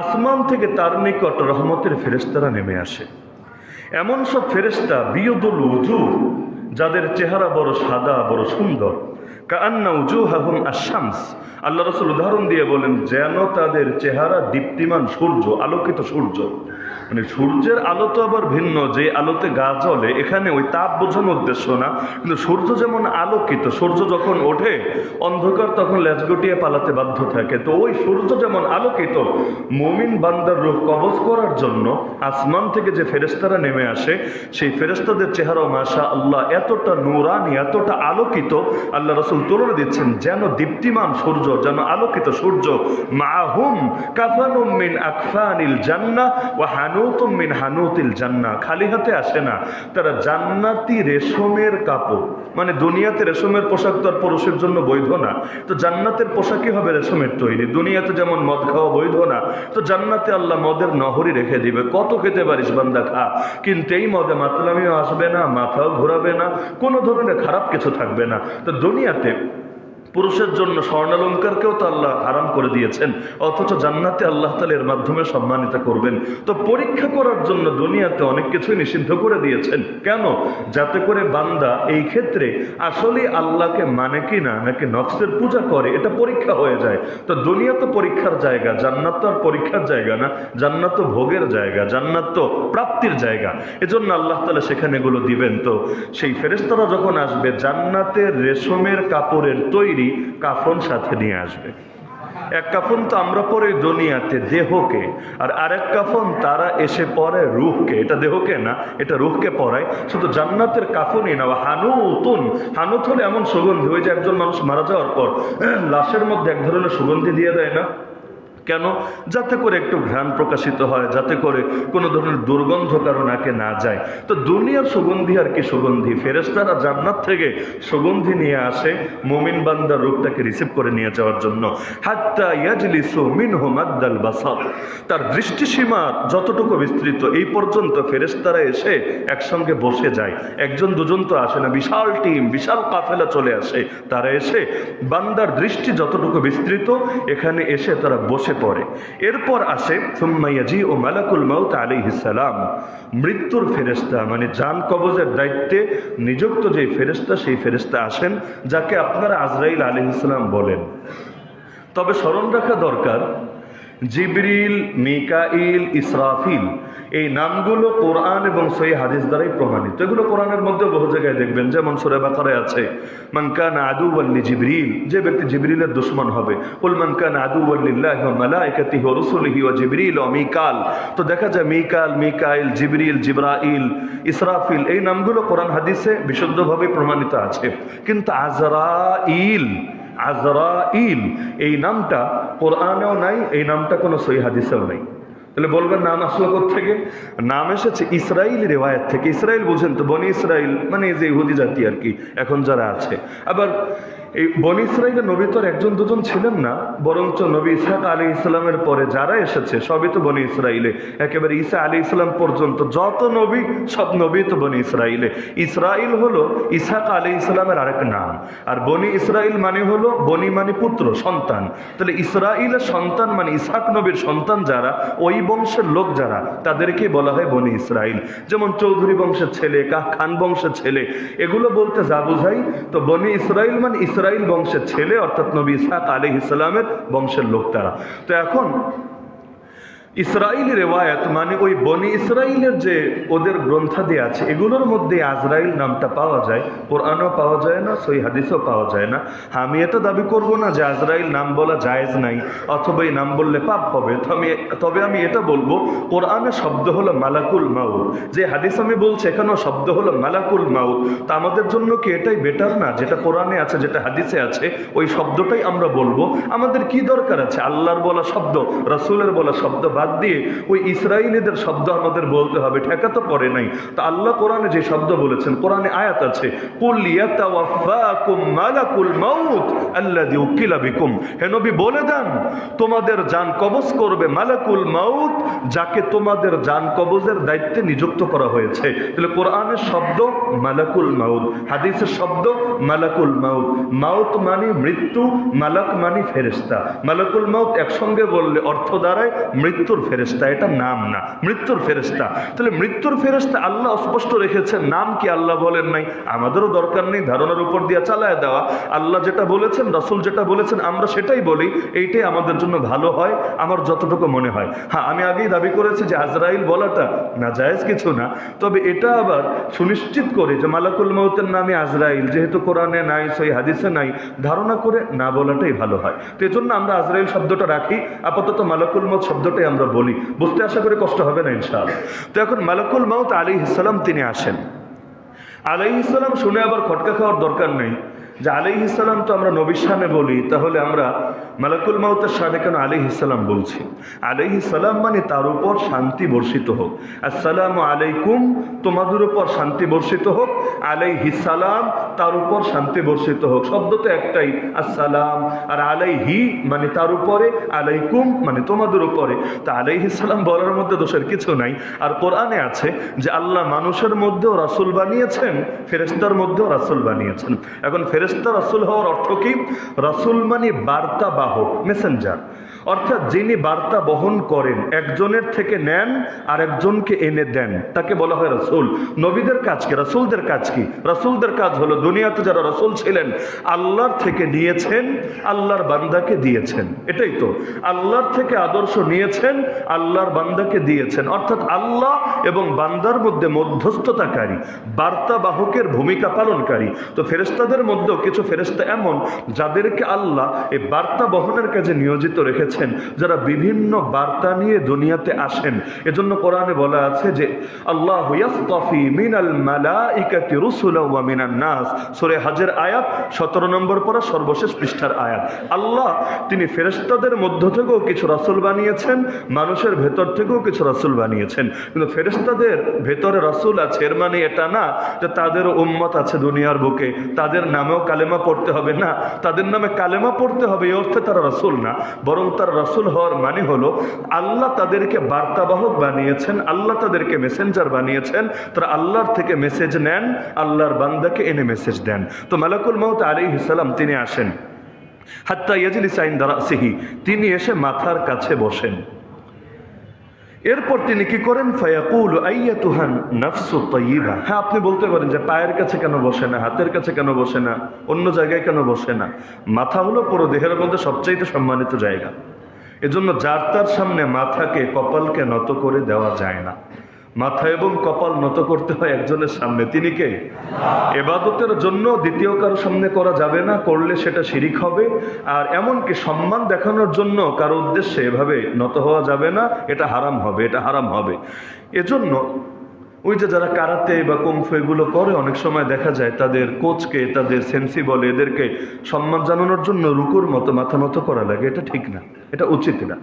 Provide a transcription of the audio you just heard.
আসমান থেকে তার নিকট রহমতের ফেরেস্তারা নেমে আসে। এমন সব ফেরেস্তা বিয়দুল উজু যাদের চেহারা বড় সাদা, বড় সুন্দর। আল্লাহ রসুল উদাহরণ দিয়ে বলেন, যেন তাদের চেহারা দীপ্তিমান সূর্য, আলোকিত সূর্য। মানে সূর্যের আলো তো আবার ভিন্ন, যে আলোতে গা এখানে ওই তাপ বোঝানোর উদ্দেশ্য না। কিন্তু সূর্য যেমন আলোকিত, সূর্য যখন ওঠে, অন্ধকার তখন লেজ গুটিয়ে পালাতে বাধ্য থাকে। তো ওই সূর্য যেমন আলোকিত, মমিন বান্দার রূপ কবজ করার জন্য আসমান থেকে যে ফেরেস্তারা নেমে আসে, সেই ফেরেস্তাদের চেহারা মাশা আল্লাহ এতটা নুরানি, এতটা আলোকিত। আল্লাহ রসুল তুলনা দিচ্ছেন, যেন দীপ্তিমান সূর্য, যেন আলোকিত সূর্য, মাহুম কাফানুম মিন আকফানিল জান্না ও হানুতুম মিন হানুতিল জান্না খালি হাতে আসে না। তারা জান্নাতি রেশমের কাপড়। মানে দুনিয়াতে রেশমের পোশাক তো আর পুরুষের জন্য বৈধ না। তো জান্নাতের পোশাকই হবে রেশমের তৈরি। দুনিয়াতে যেমন মদ খাওয়া বৈধ না, তো জান্নাতে আল্লাহ মদের নহরি রেখে দিবে। কত খেতে পারিস বান্দা, খা। কিন্তু এই মদে মাতলামিও আসবে না, মাথাও ঘোরাবে না, কোনো ধরনের খারাপ কিছু থাকবে না। তো দুনিয়াতে adelante. পুরুষের জন্য স্বর্ণালঙ্কারকেও তো আল্লাহ আরাম করে দিয়েছেন, অথচ জান্নাতে আল্লাহ তালা এর মাধ্যমে সম্মানিত করবেন। তো পরীক্ষা করার জন্য দুনিয়াতে অনেক কিছুই নিষিদ্ধ করে দিয়েছেন। কেন? যাতে করে বান্দা এই ক্ষেত্রে আসলে আল্লাহকে মানে কি না নাকি নফসের পূজা করে, এটা পরীক্ষা হয়ে যায়। তো দুনিয়া তো পরীক্ষার জায়গা, জান্নাত তো আর পরীক্ষার জায়গা না, জান্নাত তো ভোগের জায়গা, জান্নাত তো প্রাপ্তির জায়গা। এজন্য আল্লাহ তালা সেখানে এগুলো দিবেন। তো সেই ফেরেস্তারা যখন আসবে, জান্নাতের রেশমের কাপড়ের তৈরি কাফন সাথে নিয়ে আসবে। এক কাফন তো আমরা পরে দুনিয়াতে দেহকে, আর আরেক কাফন তারা এসে পরে রুখকে এটা দেহকে না, এটা রুখকে পরায়। শুধু জান্নাতের কাফনই না, হানুতুন। হানুত এমন সুগন্ধি, ওই যে একজন মানুষ মারা যাওয়ার পর, লাশের মধ্যে এক ধরনের সুগন্ধি দিয়ে দেয় না? কেন? যাতে করে একটু ঘ্রাণ প্রকাশিত হয়, যাতে করে কোনো ধরনের দুর্গন্ধ কারও না যায়। তো দুনিয়ার সুগন্ধি আর কি সুগন্ধি? ফেরেস্তারা জান্নাত থেকে সুগন্ধি নিয়ে আসে, মোমিন বান্দার রূপটাকে রিসিভ করে নিয়ে যাওয়ার জন্য। হাত্তা ইয়াজলিসু মিনহু মাদ্দাল বাসার। তার দৃষ্টিসীমা যতটুকু বিস্তৃত, এই পর্যন্ত ফেরেস্তারা এসে একসঙ্গে বসে যায়। একজন, দুজন তো আসে না, বিশাল টিম, বিশাল কাফেলা চলে আসে। তারা এসে বান্দার দৃষ্টি যতটুকু বিস্তৃত, এখানে এসে তারা বসে পড়ে। এরপর আসে সুম্মাইয়াজি ও মালাকুল মাউত আলাইহিসালাম মৃত্যুর ফেরেস্তা মানে যান কবজের দায়িত্বে নিযুক্ত যে ফেরেস্তা সেই ফেরেস্তা আসেন, যাকে আপনারা আজরাইল আলাইহিসালাম বলেন। তবে স্মরণ রাখা দরকার জিবরিল, মিকাইল, ইসরাফিল। এই নামগুলো কোরআন এবং সেই হাদিস দ্বারাই প্রমাণিত। এগুলো কোরআনের মধ্যে বহু জায়গায় দেখবেন। যেমন সুরে বাকারে আছে মানকান আদু ওয়াল্লি জিবরিল যে ব্যক্তি জিবরিলের দুশ্মন হবে। কুল মানকান আদু মালাইকাতিহি ওয়া রুসুলিহি ওয়া জিবরিল ওয়া মিকাল তো দেখা যায় Mikal, Mikail, Jibril, Jibrail, Israfil, এই নামগুলো কোরআন হাদিসে বিশুদ্ধভাবে প্রমাণিত আছে। কিন্তু আজরাইল আজরাইল, এই নামটা কোরআনেও নাই, এই নামটা কোনো সই হাদিসেও নাই। তাহলে বলবেন, নাম আসলো থেকে নাম এসেছে ইসরায়েল রেওয়ায়ত থেকে। ইসরায়েল বুঝেন তো, বনি ইসরায়েল মানে যে ইহুদি জাতি আর কি, এখন যারা আছে। আবার এই বনি ইসরাইলের নবী তো আর একজন দুজন ছিলেন না, বরঞ্চ নবী ইসহাক আলী ইসলামের পরে যারা এসেছে, সবই তো বনি ইসরাইলে। একেবারে ঈসা আলী ইসলাম পর্যন্ত যত নবী, সব নবী তো বনি ইসরাইলে। ইসরাইল হলো ইসহাক আলী ইসলামের আরেক নাম। আর বনি ইসরাইল মানে হলো বনি মানে পুত্র, সন্তান। তাহলে ইসরাইলের সন্তান মানে ইসহাক নবীর সন্তান যারা, ওই বংশের লোক যারা, তাদেরকেই বলা হয় বনি ইসরাইল। যেমন চৌধুরী বংশের ছেলে কাহ খান বংশের ছেলে, এগুলো বলতে যা বোঝাই, তো বনি ইসরাইল মানে ইসরাইল বংশের ছেলে অর্থাৎ নবী ইসাক আলী ইসলামের বংশের লোক তারা। তো এখন ইসরাইলি রেওয়ায়ত মানে ওই বনি ইসরাইলের যে ওদের গ্রন্থাদি আছে, এগুলোর মধ্যে আজরাইল নামটা পাওয়া যায়। কোরআনও পাওয়া যায় না, সই হাদিসও পাওয়া যায় না। আমি এটা দাবি করব না যে আজরাইল নাম বলা জায়েজ নাই, অথবা এই নাম বললে পাপ হবে। আমি তবে আমি এটা বলব কোরআনের শব্দ হলো মালাকুল মাউদ যে হাদিস আমি বলছি, এখানেও শব্দ হলো মালাকুল মাউদ তা আমাদের জন্য কি এটাই বেটার না? যেটা কোরআনে আছে, যেটা হাদিসে আছে, ওই শব্দটাই আমরা বলব। আমাদের কি দরকার আছে? আল্লাহর বলা শব্দ, রসুলের বলা শব্দ বাদ বাদ দিয়ে ওই ইসরায়েলিদের শব্দ আমাদের বলতে হবে, ঠেকা তো পড়ে নাই। তা আল্লাহ কোরআনে যে শব্দ বলেছেন, কোরআনে আয়াত আছে কোরআনের শব্দ মালাকুল হাদিসের শব্দ মালাকুল মাউত। মাউত মানে মৃত্যু, মালাক মানে ফেরেস্তা মালাকুল মাউত একসঙ্গে বললে অর্থ দাঁড়ায় মৃত্যুর ফেরেস্তা এটা নাম না, মৃত্যুর ফেরেস্তা তাহলে মৃত্যুর ফেরেস্তা আল্লাহ স্পষ্ট রেখেছেন, নাম কি আল্লাহ বলেন নাই? আমাদেরও দরকার নেই, ধারণার উপর দিয়ে চালায় দেওয়া। আল্লাহ যেটা বলেছেন, রসুল যেটা বলেছেন, আমরা সেটাই বলি, এইটাই আমাদের জন্য ভালো হয়, আমার যতটুকু মনে হয়। হ্যাঁ আমি আগেই দাবি করেছি যে আজরাইল বলাটা না জায়েজ কিছু না, তবে এটা আবার সুনিশ্চিত করে যে মালাকুল মৌতের নামে আজরাইল, যেহেতু কোরআনে নাই সেই হাদিসে নাই, ধারণা করে না বলাটাই ভালো হয়। তো এজন্য আমরা আজরাইল শব্দটা রাখি, আপাতত মালাকুল মত শব্দটাই আমরা বলি। বুঝতে আশা করে কষ্ট হবে না ইনশাল তো এখন মালাকুল মাউত আলী ইসলাম তিনি আসেন। আলাই ইসলাম শুনে আবার খটকা খাওয়ার দরকার নেই। যে আলি ইসলাম তো আমরা নবীর সামনে বলি, তাহলে আমরা মালাকুল মাউতের সামনে কেন আলি ইসলাম বলছি? আলি ইসলাম মানে তার উপর শান্তি বর্ষিত হোক। আসসালাম আলাইকুম, তোমাদের উপর শান্তি বর্ষিত হোক। আলাই সালাম, তার উপর শান্তি বর্ষিত হোক। শব্দ তো একটাই, আসসালাম। আর আলাই হি মানে তার উপরে, আলাইকুম মানে তোমাদের উপরে। তা আলাইহি সালাম বলার মধ্যে দোষের কিছু নাই। আর কোরআনে আছে যে আল্লাহ মানুষের মধ্যেও রাসুল বানিয়েছেন ফেরেস্তার মধ্যেও রাসুল বানিয়েছেন। এখন ফেরেস্তা রাসুল হওয়ার অর্থ কি? রাসুল মানে বার্তা বাহক মেসেঞ্জার অর্থাৎ যিনি বার্তা বহন করেন, একজনের থেকে নেন, আর একজনকে এনে দেন। তাকে বলা হয় রাসুল। নবীদের কাজ কি? রাসুলদের কাজ কি? রাসুলদের কাজ হলো দুনিয়াতে যারা রাসুল ছিলেন, আল্লাহর থেকে নিয়েছেন, আল্লাহর বান্দাকে দিয়েছেন। এটাই তো। আল্লাহর থেকে আদর্শ নিয়েছেন, আল্লাহর বান্দাকে দিয়েছেন। অর্থাৎ আল্লাহ এবং বান্দার মধ্যে মধ্যস্থতাকারী, বার্তা বাহকের ভূমিকা পালনকারী। তো ফেরেস্তাদের মধ্যেও কিছু ফেরেস্তা এমন, যাদেরকে আল্লাহ এই বার্তা বহনের কাজে নিয়োজিত রেখেছেন, যারা বিভিন্ন বার্তা নিয়ে দুনিয়াতে আসেন। এজন্য কোরআনে বলা আছে যে, আল্লাহ নাস। হজের আয়াত 17 নম্বর পড়া সর্বশেষ পৃষ্ঠার আয়াত। আল্লাহ, তিনি ফেরেশতাদের মধ্য থেকেও কিছু রাসূল বানিয়েছেন, মানুষের ভেতর থেকেও কিছু রাসূল বানিয়েছেন। কিন্তু ফেরেশতাদের ভেতরে রাসূল আছে এর মানে এটা না যে তাদের উম্মত আছে দুনিয়ার বুকে। তাদের নামেও কালেমা পড়তে হবে না। তাদের নামে কালেমা পড়তে হবে, এই অর্থে তারা রসুল না, বরং তার রসুল হওয়ার মানে হলো আল্লাহ তাদেরকে বার্তাবাহক বানিয়েছেন, আল্লাহ তাদেরকে মেসেঞ্জার বানিয়েছেন, তারা আল্লাহর থেকে মেসেজ নেন, আল্লাহর বান্দাকে এনে মেসেজ দেন। তো মালাকুল মাহত আলী ইসালাম তিনি আসেন। হাত্তা ইয়াজিলিস আইন দারাসিহি তিনি এসে মাথার কাছে বসেন। এরপর তিনি কি করেন? ফায়াকুল আইয়াতুহান নাফসু তাইয়িবা। হ্যাঁ আপনি বলতে পারেন যে পায়ের কাছে কেন বসে না, হাতের কাছে কেন বসে না, অন্য জায়গায় কেন বসে না? মাথা হলো পুরো দেহের মধ্যে সবচাইতে সম্মানিত জায়গা। এজন্য যার তার সামনে মাথাকে, কপালকে নত করে দেওয়া যায় না। মাথা এবং কপাল নত করতে হয় একজনের সামনে। তিনি কে? এবাদতের জন্য দ্বিতীয় কারও সামনে করা যাবে না, করলে সেটা শিরিক হবে। আর এমনকি সম্মান দেখানোর জন্য কারও উদ্দেশ্যে এভাবে নত হওয়া যাবে না, এটা হারাম হবে, এটা হারাম হবে। এজন্য ওই যে যারা কারাতে বা কুমফু এগুলো করে, অনেক সময় দেখা যায় তাদের কোচকে, তাদের সেন্সি বলে, এদেরকে সম্মান জানানোর জন্য রুকুর মতো মাথা নত করা লাগে। এটা ঠিক না, এটা উচিত না।